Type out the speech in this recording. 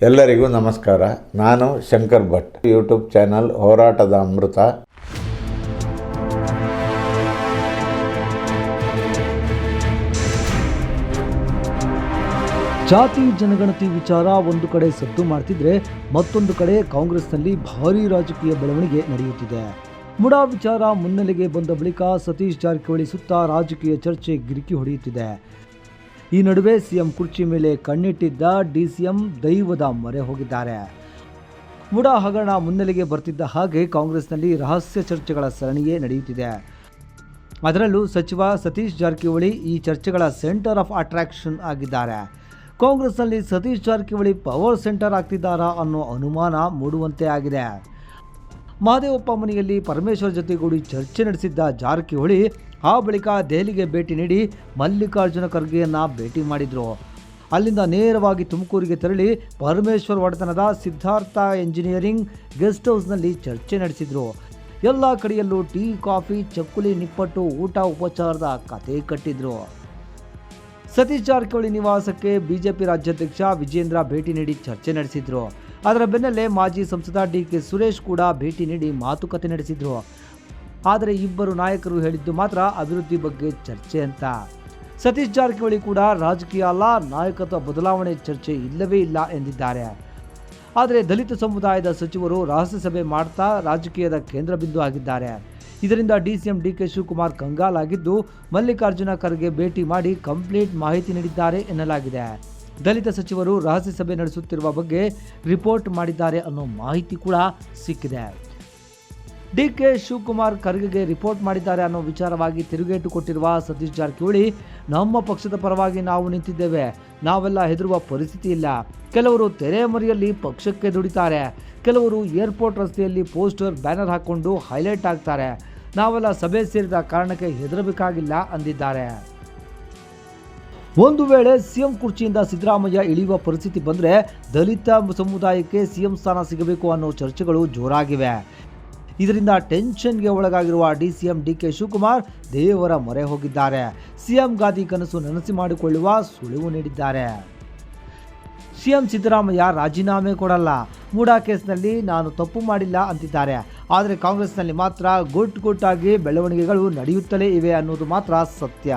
ಎಲ್ಲರಿಗೂ ನಮಸ್ಕಾರ. ನಾನು ಶಂಕರ್ ಭಟ್. ಯೂಟ್ಯೂಬ್ ಚಾನಲ್ ಹೋರಾಟದ ಅಮೃತ. ಜಾತಿ ಜನಗಣತಿ ವಿಚಾರ ಒಂದು ಕಡೆ ಸದ್ದು ಮಾಡ್ತಿದ್ರೆ ಮತ್ತೊಂದು ಕಡೆ ಕಾಂಗ್ರೆಸ್ನಲ್ಲಿ ಭಾರಿ ರಾಜಕೀಯ ಬೆಳವಣಿಗೆ ನಡೆಯುತ್ತಿದೆ. ಮುಡಾ ವಿಚಾರ ಮುನ್ನೆಲೆಗೆ ಬಂದ ಬಳಿಕ ಸತೀಶ್ ಜಾರಕಿಹೊಳಿ ಸುತ್ತ ರಾಜಕೀಯ ಚರ್ಚೆ ಗಿರಿಕಿ ಹೊಡೆಯುತ್ತಿದೆ. ಈ ನಡುವೆ ಸಿಎಂ ಕುರ್ಚಿ ಮೇಲೆ ಕಣ್ಣಿಟ್ಟಿದ್ದ ಡಿಸಿಎಂ ದೈವದ ಮೊರೆ ಹೋಗಿದ್ದಾರೆ. ಮುಡಾ ಹಗರಣ ಮುನ್ನೆಲೆಗೆ ಬರ್ತಿದ್ದ ಹಾಗೆ ಕಾಂಗ್ರೆಸ್ನಲ್ಲಿ ರಹಸ್ಯ ಚರ್ಚೆಗಳ ಸರಣಿಯೇ ನಡೆಯುತ್ತಿದೆ. ಅದರಲ್ಲೂ ಸಚಿವ ಸತೀಶ್ ಜಾರಕಿಹೊಳಿ ಈ ಚರ್ಚೆಗಳ ಸೆಂಟರ್ ಆಫ್ ಅಟ್ರಾಕ್ಷನ್ ಆಗಿದ್ದಾರೆ. ಕಾಂಗ್ರೆಸ್ನಲ್ಲಿ ಸತೀಶ್ ಜಾರಕಿಹೊಳಿ ಪವರ್ ಸೆಂಟರ್ ಆಗ್ತಿದ್ದಾರಾ ಅನ್ನೋ ಅನುಮಾನ ಮೂಡುವಂತೆ ಆಗಿದೆ. ಮಹದೇವಪ್ಪ ಮನೆಯಲ್ಲಿ ಪರಮೇಶ್ವರ್ ಜೊತೆಗೂಡಿ ಚರ್ಚೆ ನಡೆಸಿದ್ದ ಜಾರಕಿಹೊಳಿ ಆ ಬಳಿಕ ದೆಹಲಿಗೆ ಭೇಟಿ ನೀಡಿ ಮಲ್ಲಿಕಾರ್ಜುನ ಖರ್ಗೆಯನ್ನು ಭೇಟಿ ಮಾಡಿದರು. ಅಲ್ಲಿಂದ ನೇರವಾಗಿ ತುಮಕೂರಿಗೆ ತೆರಳಿ ಪರಮೇಶ್ವರ್ ಒಡೆತನದ ಸಿದ್ಧಾರ್ಥ ಎಂಜಿನಿಯರಿಂಗ್ ಗೆಸ್ಟ್ ಹೌಸ್ನಲ್ಲಿ ಚರ್ಚೆ ನಡೆಸಿದ್ರು. ಎಲ್ಲ ಕಡೆಯಲ್ಲೂ ಟೀ, ಕಾಫಿ, ಚಕ್ಕುಲಿ, ನಿಪ್ಪಟ್ಟು, ಊಟ ಉಪಚಾರದ ಕತೆ ಕಟ್ಟಿದ್ರು. ಸತೀಶ್ ಜಾರಕಿಹೊಳಿ ನಿವಾಸಕ್ಕೆ ಬಿಜೆಪಿ ರಾಜ್ಯಾಧ್ಯಕ್ಷ ವಿಜೇಂದ್ರ ಭೇಟಿ ನೀಡಿ ಚರ್ಚೆ ನಡೆಸಿದ್ರು. ಅದರ ಬೆನ್ನಲ್ಲೇ ಮಾಜಿ ಸಂಸದ ಡಿ ಕೆ ಸುರೇಶ್ ಕೂಡ ಭೇಟಿ ನೀಡಿ ಮಾತುಕತೆ ನಡೆಸಿದ್ರು. ಆದರೆ ಇಬ್ಬರು ನಾಯಕರು ಹೇಳಿದ್ದು ಮಾತ್ರ ಅಭಿವೃದ್ಧಿ ಬಗ್ಗೆ ಚರ್ಚೆ ಅಂತ. ಸತೀಶ್ ಜಾರಕಿಹೊಳಿ ಕೂಡ ರಾಜಕೀಯ ಅಲ್ಲ, ನಾಯಕತ್ವ ಬದಲಾವಣೆ ಚರ್ಚೆ ಇಲ್ಲವೇ ಇಲ್ಲ ಎಂದಿದ್ದಾರೆ. ಆದರೆ ದಲಿತ ಸಮುದಾಯದ ಸಚಿವರು ರಹಸ್ಯ ಸಭೆ ಮಾಡ್ತಾ ರಾಜಕೀಯದ ಕೇಂದ್ರ ಬಿಂದು ಆಗಿದ್ದಾರೆ. ಇದರಿಂದ ಡಿಸಿಎಂ ಡಿ ಕೆ ಶಿವಕುಮಾರ್ ಕಂಗಾಲಾಗಿದ್ದು ಮಲ್ಲಿಕಾರ್ಜುನ ಖರ್ಗೆ ಭೇಟಿ ಮಾಡಿ ಕಂಪ್ಲೀಟ್ ಮಾಹಿತಿ ನೀಡಿದ್ದಾರೆ ಎನ್ನಲಾಗಿದೆ. ದಲಿತ ಸಚಿವರು ರಹಸ್ಯ ಸಭೆ ನಡೆಸುತ್ತಿರುವ ಬಗ್ಗೆ ರಿಪೋರ್ಟ್ ಮಾಡಿದ್ದಾರೆ ಅನ್ನೋ ಮಾಹಿತಿ ಕೂಡ ಸಿಕ್ಕಿದೆ. ಡಿ ಕೆ ಶಿವಕುಮಾರ್ ಖರ್ಗೆಗೆ ರಿಪೋರ್ಟ್ ಮಾಡಿದ್ದಾರೆ ಅನ್ನೋ ವಿಚಾರವಾಗಿ ತಿರುಗೇಟು ಕೊಟ್ಟಿರುವ ಸತೀಶ್ ಜಾರಕಿಹೊಳಿ, ನಮ್ಮ ಪಕ್ಷದ ಪರವಾಗಿ ನಾವು ನಿಂತಿದ್ದೇವೆ. ನಾವೆಲ್ಲ ಹೆದರುವ ಪರಿಸ್ಥಿತಿ ಇಲ್ಲ. ಕೆಲವರು ತೆರೆಮರೆಯಲ್ಲಿ ಪಕ್ಷಕ್ಕೆ ದುಡಿತಾರೆ. ಕೆಲವರು ಏರ್ಪೋರ್ಟ್ ರಸ್ತೆಯಲ್ಲಿ ಪೋಸ್ಟರ್ ಬ್ಯಾನರ್ ಹಾಕ್ಕೊಂಡು ಹೈಲೈಟ್ ಆಗ್ತಾರೆ. ನಾವೆಲ್ಲ ಸಭೆ ಸೇರಿದ ಕಾರಣಕ್ಕೆ ಹೆದರಬೇಕಾಗಿಲ್ಲ ಅಂದಿದ್ದಾರೆ. ಒಂದು ವೇಳೆ ಸಿಎಂ ಕುರ್ಚಿಯಿಂದ ಸಿದ್ದರಾಮಯ್ಯ ಇಳಿಯುವ ಪರಿಸ್ಥಿತಿ ಬಂದರೆ ದಲಿತ ಸಮುದಾಯಕ್ಕೆ ಸಿಎಂ ಸ್ಥಾನ ಸಿಗಬೇಕು ಅನ್ನೋ ಚರ್ಚೆಗಳು ಜೋರಾಗಿವೆ. ಇದರಿಂದ ಟೆನ್ಷನ್ಗೆ ಒಳಗಾಗಿರುವ D DCM D K Shivakumar ದೇವರ ಮೊರೆ ಹೋಗಿದ್ದಾರೆ. ಸಿಎಂ ಗಾದಿ ಕನಸು ನನಸಿ ಮಾಡಿಕೊಳ್ಳುವ ಸುಳಿವು ನೀಡಿದ್ದಾರೆ. ಸಿಎಂ ಸಿದ್ದರಾಮಯ್ಯ ರಾಜೀನಾಮೆ ಕೊಡಲ್ಲ. ಮೂಡಾ ಕೇಸ್ನಲ್ಲಿ ನಾನು ತಪ್ಪು ಮಾಡಿಲ್ಲ ಅಂತಿದ್ದಾರೆ. ಆದರೆ ಕಾಂಗ್ರೆಸ್ನಲ್ಲಿ ಮಾತ್ರ ಗುಟ್ ಗುಟ್ಟಾಗಿ ಬೆಳವಣಿಗೆಗಳು ನಡೆಯುತ್ತಲೇ ಇವೆ ಅನ್ನೋದು ಮಾತ್ರ ಸತ್ಯ.